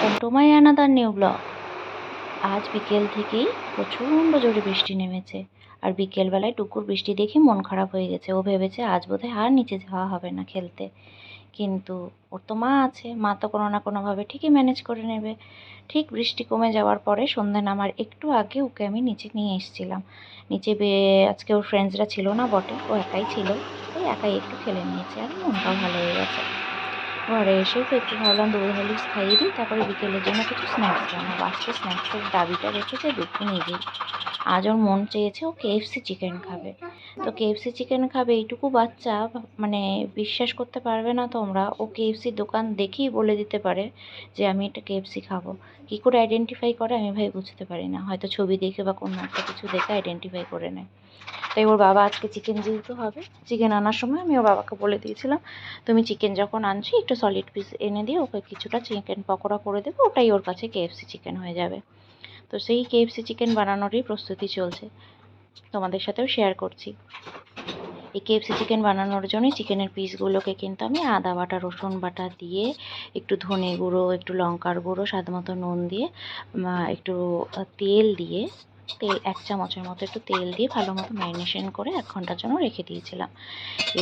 To my another new vlog আজ বিকেল থেকেই প্রচণ্ড জোরে বৃষ্টি নেমেছে, আর বিকেলবেলায় টুকুর বৃষ্টি দেখে মন খারাপ হয়ে গেছে। ও ভেবেছে আজ বোধহয় আর নিচে যাওয়া হবে না খেলতে। কিন্তু ওর তো মা আছে, মা তো কোনো না কোনোভাবে ঠিকই ম্যানেজ করে নেবে। ঠিক বৃষ্টি কমে যাওয়ার পরে সন্ধ্যে নামার একটু আগে ওকে আমি নিচে নিয়ে এসেছিলাম। নিচে আজকে ওর ফ্রেন্ডসরা ছিল না বটে, ও একাই ছিল। ওই একাই একটু খেলে নিয়েছে, আর মনটাও ভালো হয়ে গেছে। ঘরে এসে তো একটু ভাবলাম দুধ হলিক্স খাইয়ে দিই, তারপরে বিকেলের জন্য কিছু স্ন্যাক্স বানাবো। আজকে স্ন্যাক্সের দাবিটা রেখেছে দুঃখে নিজেই আজ ওর মন চেয়েছে ও কেএফসি চিকেন খাবে। তো কেএফসি চিকেন খাবে, এইটুকু বাচ্চা মানে বিশ্বাস করতে পারবে না তোমরা। ও কেএফসির দোকান দেখেই বলে দিতে পারে যে, আমি এটা কেএফসি খাব। কী করে আইডেন্টিফাই করে আমি ভাই বুঝতে পারি না। হয়তো ছবি দেখে বা কোনো একটা কিছু দেখে আইডেন্টিফাই করে নেয়। তাই ওর বাবা আজকে চিকেন যেহেতু হবে চিকেন আনার সময় আমি ওর বাবাকে বলে দিয়েছিলাম, তুমি চিকেন যখন আনছি, একটু সলিড পিস এনে দিয়ে ওকে কিছুটা চিকেন পকোড়া করে দেবো, ওটাই ওর কাছে কেএফসি চিকেন হয়ে যাবে। তো সেই কেএফসি চিকেন বানানোরই প্রস্তুতি চলছে। তোমাদের সাথেও শেয়ার করছি। এই কেএফসি চিকেন বানানোর জন্য চিকেনের পিসগুলোকে কিন্তু আমি আদা বাটা, রসুন বাটা দিয়ে একটু ধনে গুঁড়ো, একটু লঙ্কার গুঁড়ো, স্বাদ মতো নুন দিয়ে একটু তেল দিয়ে তেল, এক চামচের মতো একটু তেল দিয়ে ভালো মতো ম্যারিনেশন করে এক ঘণ্টার জন্য রেখে দিয়েছিলাম।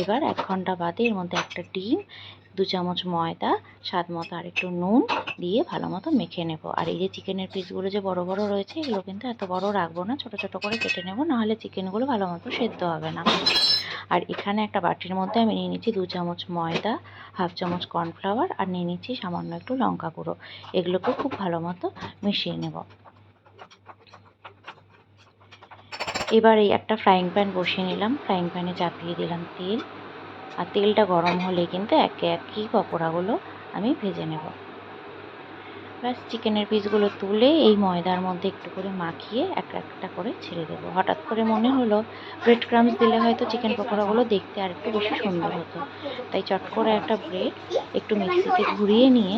এবার এক ঘণ্টা বাদে এর মধ্যে একটা ডিম, দু চামচ ময়দা, স্বাদ মতো আর একটু নুন দিয়ে ভালো মতো মেখে নেব। আর এই যে চিকেনের পিসগুলো যে বড় বড় রয়েছে, এগুলো কিন্তু এত বড় রাখব না, ছোট ছোট করে কেটে নেব, নাহলে চিকেনগুলো ভালো মতো সেদ্ধ হবে না। আর এখানে একটা বাটির মধ্যে আমি নিয়ে নিচ্ছি দু চামচ ময়দা, হাফ চামচ কর্নফ্লাওয়ার, আর নিয়ে নিচ্ছি সামান্য একটু লঙ্কা গুঁড়ো। এগুলোকে খুব ভালো মতো মিশিয়ে নেব। এবার এই একটা ফ্রাইং প্যান বসিয়ে নিলাম। ফ্রাইং প্যানে চাপিয়ে দিলাম তেল। আর তেলটা গরম হলে কিন্তু একে একই পকোড়াগুলো আমি ভেজে নেব। ব্যাস চিকেনের পিসগুলো তুলে এই ময়দার মধ্যে একটু করে মাখিয়ে এক একটা করে ছেড়ে দেবো। হঠাৎ করে মনে হলো ব্রেড ক্রামস দিলে হয়তো চিকেন পকোড়াগুলো দেখতে আর একটু বেশি সুন্দর হতো। তাই চট করে একটা ব্রেড একটু মিক্সিতে ঘুরিয়ে নিয়ে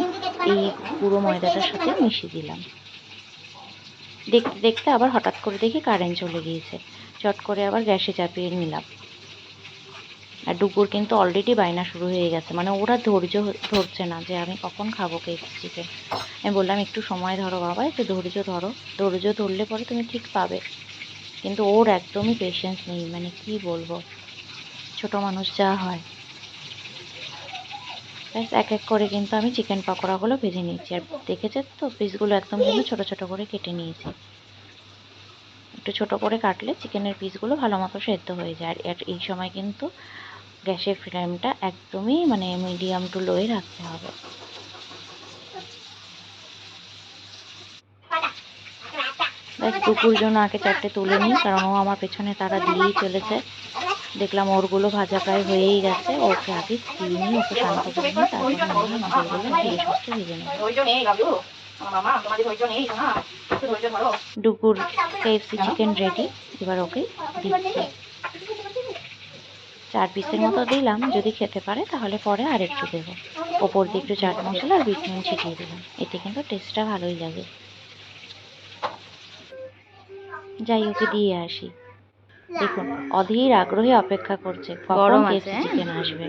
এই পুরো ময়দাটার সাথে মিশিয়ে দিলাম। দেখতে দেখতে আবার হঠাৎ করে দেখি কারেন্ট চলে গিয়েছে। চট করে আবার গ্যাসে চাপিয়ে নিলাম। আর ডুকুর কিন্তু অলরেডি বায়না শুরু হয়ে গেছে। মানে ওরা ধৈর্য ধরছে না যে আমি কখন খাব কেক চিকেন আমি বললাম, একটু সময় ধরো বাবা, একটু ধৈর্য ধরো। ধৈর্য ধরলে পরে তুমি ঠিক পাবে। কিন্তু ওর একদমই পেশেন্স নেই। মানে কি বলব? ছোট মানুষ যা হয়। ব্যাস, এক এক করে কিন্তু আমি চিকেন পকোড়াগুলো ভেজে নিয়েছি। আর দেখেছে তো পিসগুলো একদম কিন্তু ছোট ছোট করে কেটে নিয়েছি। একটু ছোট করে কাটলে চিকেনের পিসগুলো ভালো মতো সেদ্ধ হয়ে যায়। আর এই সময় কিন্তু গ্যাসের ফ্লেমটা একদমই মানে মিডিয়াম টু লোয়ে রাখতে হবে। ব্যাস দুপুর জন্য আগে চারটে তুলে নিই, কারণ ও আমার পেছনে তারা দিয়েই চলেছে। দেখলাম ওরগুলো ভাজা প্রায় হয়েই গেছে। ওকে আগে দিয়ে ওকে শান্ত করে নিই তারপরে আমি আমাদেরগুলো ধীরে সুস্থে ভেজে নেব ডুকুর কেএফসি চিকেন রেডি এবার ওকে দিচ্ছি। চার পিসের মতো দিলাম যদি খেতে পারে তাহলে পরে আর একটু দেবো। ওপর দিয়ে একটু চাট মশলা আর বিট নুন ছিটিয়ে দিলাম। এতে কিন্তু টেস্টটা ভালোই লাগে। যাই ওকে দিয়ে আসি। দেখুন অধীর আগ্রহে অপেক্ষা করছে। গরম আছে, কেএফসি হ্যাঁ? চিকেন আসবে?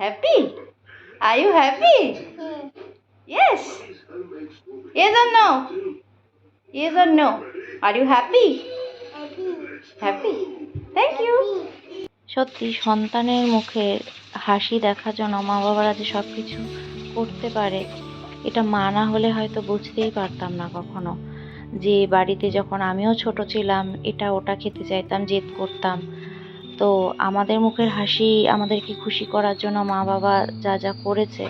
Happy are you happy yes yes or no yes or no are you happy happy thank you সত্যি সন্তানের মুখে হাসি দেখার জন্য মা বাবারা যে সব কিছু করতে পারে এটা মা না হলে হয়তো বুঝতেই পারতাম না কখনো। যে বাড়িতে যখন আমিও ছোট ছিলাম, এটা ওটা খেতে চাইতাম, জেদ করতাম। তো আমাদের মুখের হাসি, আমাদেরকে খুশি করার জন্য মা বাবা যা যা করেছে,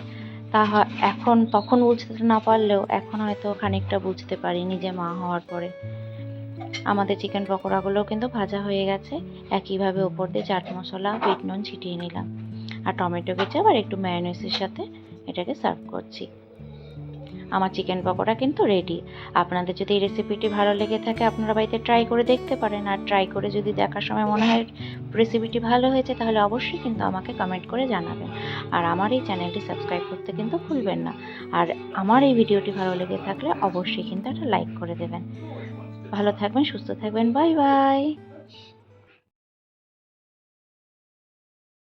তা এখন তখন বুঝতে না পারলেও এখন হয়তো খানিকটা বুঝতে পারি নিজে মা হওয়ার পরে। আমাদের চিকেন পকোড়াগুলো কিন্তু ভাজা হয়ে গেছে, একইভাবে ওপর দিয়ে চাট মশলা, বিট নুন ছিটিয়ে নিলাম। আর টমেটো কেচাপ আর একটু ম্যায়োনেসের সাথে এটাকে সার্ভ করছি। আমার চিকেন পকোড়া কিন্তু রেডি আপনাদের যদি এই রেসিপিটি ভালো লেগে থাকে, আপনারা বাড়িতে ট্রাই করে দেখতে পারেন। আর ট্রাই করে যদি দেখার সময় মনে হয় রেসিপিটি ভালো হয়েছে, তাহলে অবশ্যই কিন্তু আমাকে কমেন্ট করে জানাবেন। আর আমার এই চ্যানেলটি সাবস্ক্রাইব করতে কিন্তু ভুলবেন না। আর আমার এই ভিডিওটি ভালো লেগে থাকলে অবশ্যই কিন্তু একটা লাইক করে দেবেন। ভালো থাকবেন, সুস্থ থাকবেন। Bye bye